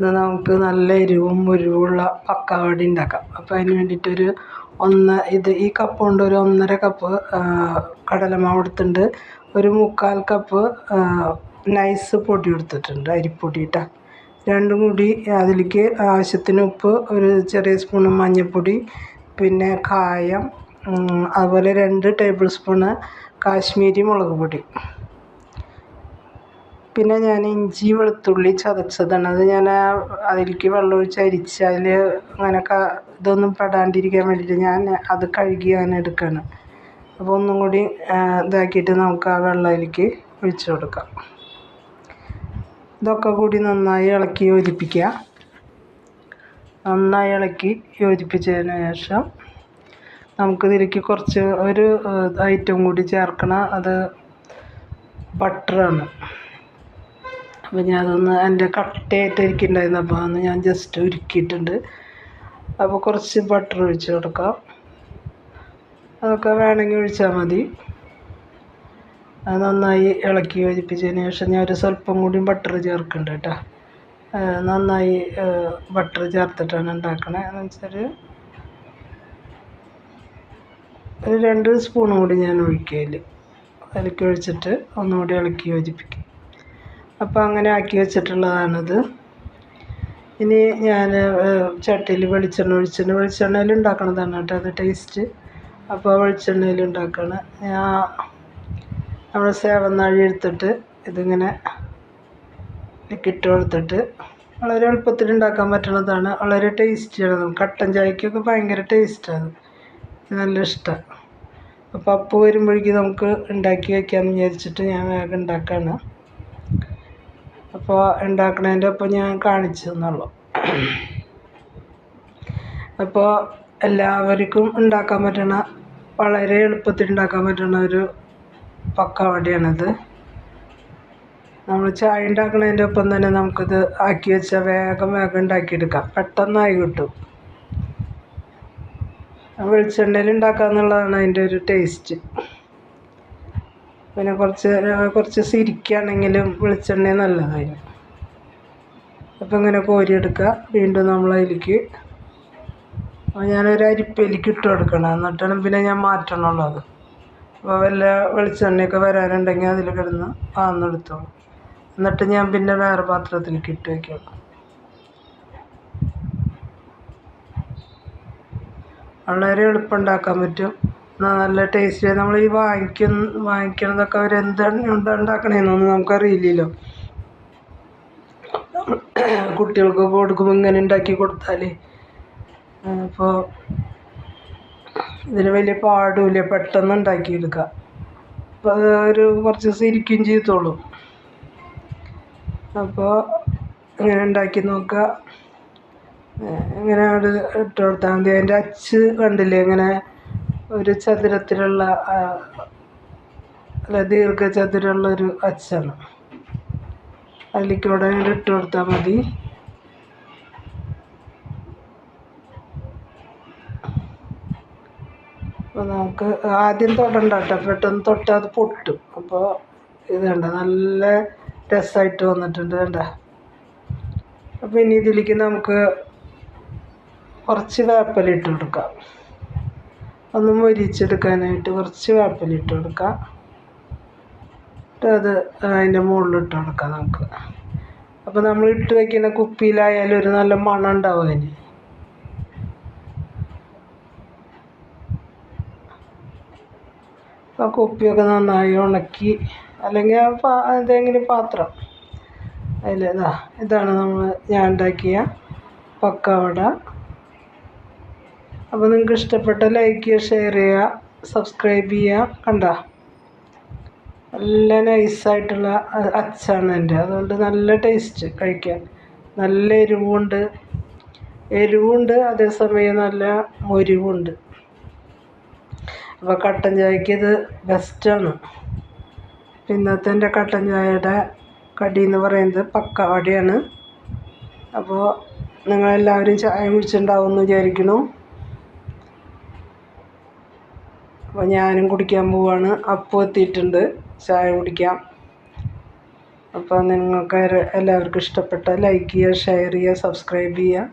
നമുക്ക് നല്ല എരിവും മുരിവുള്ള പക്കാവടി ഉണ്ടാക്കാം. അപ്പോൾ അതിന് വേണ്ടിയിട്ടൊരു ഒന്ന് ഇത് ഈ കപ്പ് കൊണ്ട് ഒരു ഒന്നര കപ്പ് കടലമാവ് എടുത്തിട്ടുണ്ട്. ഒരു മുക്കാൽ കപ്പ് നൈസ് പൊടി എടുത്തിട്ടുണ്ട് അരിപ്പൊടി ട്ട രണ്ടും കൂടി അതിലേക്ക് ആവശ്യത്തിന് ഉപ്പ് ഒരു ചെറിയ സ്പൂൺ മഞ്ഞൾപ്പൊടി പിന്നെ കായം അതുപോലെ രണ്ട് ടേബിൾ സ്പൂണ് കാശ്മീരി മുളക് പൊടി. പിന്നെ ഞാൻ ഇഞ്ചി വെളുത്തുള്ളി ചതച്ചതാണ്. അത് ഞാൻ അതിലേക്ക് വെള്ളം ഒഴിച്ച് അരിച്ച് അതിൽ അങ്ങനെ ഇതൊന്നും പെടാണ്ടിരിക്കാൻ വേണ്ടിയിട്ട് ഞാൻ അത് കഴുകി അങ്ങനെ എടുക്കുകയാണ് അപ്പോൾ ഒന്നും കൂടി ഇതാക്കിയിട്ട് നമുക്ക് ആ വെള്ളം അതിലേക്ക് ഒഴിച്ച് കൊടുക്കാം. ഇതൊക്കെ കൂടി നന്നായി ഇളക്കി യോജിപ്പിക്കുക. നന്നായി ഇളക്കി യോജിപ്പിച്ചതിന് ശേഷം നമുക്കിതിലേക്ക് കുറച്ച് ഒരു ഐറ്റം കൂടി ചേർക്കണം. അത് ബട്ടറാണ്. അപ്പോൾ ഞാൻ അതൊന്ന് എന്റെ കട്ടയായിട്ട് ഇരിക്കുന്നുണ്ടായിരുന്നു. അപ്പോൾ ഞാൻ ജസ്റ്റ് ഉരുക്കിയിട്ടുണ്ട്. അപ്പോൾ കുറച്ച് ബട്ടർ ഒഴിച്ച് കൊടുക്കാം. അതൊക്കെ വേണമെങ്കിൽ ഒഴിച്ചാൽ മതി. അത് നന്നായി ഇളക്കി യോജിപ്പിച്ചതിന് ശേഷം ഞാൻ ഒരു സ്വല്പം കൂടി ബട്ടർ ചേർക്കുന്നുണ്ട് കേട്ടോ. നന്നായി ബട്ടർ ചേർത്തിട്ടാണ് ഉണ്ടാക്കണത് എന്ന് വെച്ചാൽ ഒരു രണ്ട് സ്പൂണും കൂടി ഞാൻ ഒഴിക്കയിൽ അതിലേക്ക് ഒഴിച്ചിട്ട് ഒന്നുകൂടി ഇളക്കി യോജിപ്പിക്കും. അപ്പോൾ അങ്ങനെ ആക്കി വെച്ചിട്ടുള്ളതാണിത്. ഇനി ഞാൻ ചട്ടിയിൽ വെളിച്ചെണ്ണ ഒഴിച്ചിട്ട് വെളിച്ചെണ്ണയിൽ ഉണ്ടാക്കണതാണ് കേട്ടോ അത് ടേസ്റ്റ് അപ്പോൾ വെളിച്ചെണ്ണയിൽ ഉണ്ടാക്കണം. ഞാൻ നമ്മൾ സേവന്നാഴി എടുത്തിട്ട് ഇതിങ്ങനെ ഇട്ട് കൊടുത്തിട്ട് വളരെ എളുപ്പത്തിൽ ഉണ്ടാക്കാൻ പറ്റുന്നതാണ്. വളരെ ടേസ്റ്റിയാണ് കട്ടൻ ചായക്കൊക്കെ ഭയങ്കര ടേസ്റ്റാണ് നല്ല ഇഷ്ടമാണ് അപ്പോൾ അപ്പ് വരുമ്പോഴേക്കും നമുക്ക് ഉണ്ടാക്കി വയ്ക്കാമെന്ന് വിചാരിച്ചിട്ട് ഞാൻ വേഗം ഉണ്ടാക്കുകയാണ് അപ്പോൾ ഉണ്ടാക്കണതിന്റെ ഒപ്പം ഞാൻ കാണിച്ചു തന്നുള്ളൂ. അപ്പോൾ എല്ലാവർക്കും ഉണ്ടാക്കാൻ പറ്റണ വളരെ എളുപ്പത്തിൽ ഉണ്ടാക്കാൻ പറ്റുന്ന ഒരു പക്കാവടിയാണിത് നമ്മൾ ചായ ഉണ്ടാക്കുന്നതിന്റെ ഒപ്പം തന്നെ നമുക്കിത് ആക്കി വെച്ചാൽ വേഗം വേഗം ഉണ്ടാക്കിയെടുക്കാം പെട്ടെന്നായി കിട്ടും. വെളിച്ചെണ്ണയിൽ ഉണ്ടാക്കുക എന്നുള്ളതാണ് അതിന്റെ ഒരു ടേസ്റ്റ്. പിന്നെ കുറച്ച് കുറച്ച് സിരിക്കുകയാണെങ്കിലും വെളിച്ചെണ്ണ നല്ലതായി അപ്പോൾ ഇങ്ങനെ കോരിയെടുക്കുക. വീണ്ടും നമ്മൾ അതിലേക്ക് ഞാനൊരു അരിപ്പയിലേക്ക് ഇട്ട് കൊടുക്കണം. എന്നിട്ടാണ് പിന്നെ ഞാൻ മാറ്റണുള്ളത്. അത് അപ്പോൾ വല്ല വെളിച്ചെണ്ണയൊക്കെ വരാനുണ്ടെങ്കിൽ അതിൽ കിടന്ന് പാന്നെടുത്തോളൂ എന്നിട്ട് ഞാൻ പിന്നെ വേറെ പാത്രത്തിലേക്ക് ഇട്ട് വയ്ക്കണം വളരെ എളുപ്പം ഉണ്ടാക്കാൻ പറ്റും. നല്ല ടേസ്റ്റ് നമ്മൾ ഈ വാങ്ങിക്കുന്ന വാങ്ങിക്കണതൊക്കെ അവർ എന്താണ് എന്താ ഉണ്ടാക്കണേന്നൊന്നും നമുക്കറിയില്ലല്ലോ. കുട്ടികൾക്ക് കൊടുക്കുമ്പോൾ ഇങ്ങനെ ഉണ്ടാക്കി കൊടുത്താൽ അപ്പോൾ ഇതിന് വലിയ പാടുമില്ല പെട്ടെന്ന് ഉണ്ടാക്കിയെടുക്കാം അപ്പോൾ അത് ഒരു കുറച്ച് ദിവസം ഇരിക്കുകയും ചെയ്തോളൂ. അപ്പോൾ ഇങ്ങനെ ഉണ്ടാക്കി നോക്കുക ഇങ്ങനെ അവിടെ ഇട്ട് കൊടുത്താൽ മതി. അതിന്റെ അച്ച് കണ്ടില്ലേ ഇങ്ങനെ ഒരു ചതുരത്തിലുള്ള അല്ല ദീർഘചതുരമുള്ള ഒരു അച്ചാണ് അതിലേക്ക് ഇവിടെ ഇട്ട് കൊടുത്താൽ മതി. അപ്പോൾ നമുക്ക് ആദ്യം തൊടണ്ട കേട്ടോ. പെട്ടെന്ന് തൊട്ടാൽ അത് പൊട്ടും. അപ്പോൾ ഇത് കണ്ട? നല്ല രസമായിട്ട് വന്നിട്ടുണ്ട് കണ്ട? അപ്പോൾ ഇനി ഇതിലേക്ക് നമുക്ക് കുറച്ച് വേപ്പില ഇട്ട് കൊടുക്കാം. ഒന്ന് മൊരിച്ചെടുക്കാനായിട്ട് കുറച്ച് വേപ്പില ഇട്ട് കൊടുക്കാം. അത് അതിന്റെ മുകളിൽ ഇട്ട് കൊടുക്കാം നമുക്ക്. അപ്പോൾ നമ്മൾ ഇട്ട് വയ്ക്കുന്ന കുപ്പിയിലായാലും ഒരു നല്ല മണം ഉണ്ടാവും അതിന്. ആ കുപ്പിയൊക്കെ നന്നായി ഉണക്കി അല്ലെങ്കിൽ ആ പാ എന്തെങ്കിലും പാത്രം? അതിൽ ഇതാ ഇതാണ് നമ്മൾ ഞാൻ ഉണ്ടാക്കിയ പക്കാവട. അപ്പോൾ നിങ്ങൾക്ക് ഇഷ്ടപ്പെട്ട ലൈക്ക് ചെയ്യുക ഷെയർ ചെയ്യുക സബ്സ്ക്രൈബ് ചെയ്യുക കണ്ട? നല്ല നൈസായിട്ടുള്ള അച്ചാണ് എന്റെ. അതുകൊണ്ട് നല്ല ടേസ്റ്റ് കഴിക്കാൻ. നല്ല എരിവുണ്ട്. എരിവുണ്ട് അതേസമയം നല്ല മൊരിവുണ്ട്. അപ്പോൾ കട്ടൻ ചായക്ക് ഇത് ബെസ്റ്റാണ് ഇന്നത്തെ എന്റെ കട്ടൻ ചായയുടെ കടി എന്ന് പറയുന്നത് പക്കാവടയാണ്. അപ്പോൾ നിങ്ങളെല്ലാവരും ചായ കുടിച്ചിട്ടുണ്ടാവും എന്ന് വിചാരിക്കുന്നു. അപ്പോൾ ഞാനും കുടിക്കാൻ പോവാണ്. അപ്പം എത്തിയിട്ടുണ്ട്. ചായ കുടിക്കാം. അപ്പോൾ നിങ്ങൾക്ക് എല്ലാവർക്കും ഇഷ്ടപ്പെട്ടാൽ ലൈക്ക് ചെയ്യുക ഷെയർ ചെയ്യുക സബ്സ്ക്രൈബ് ചെയ്യുക.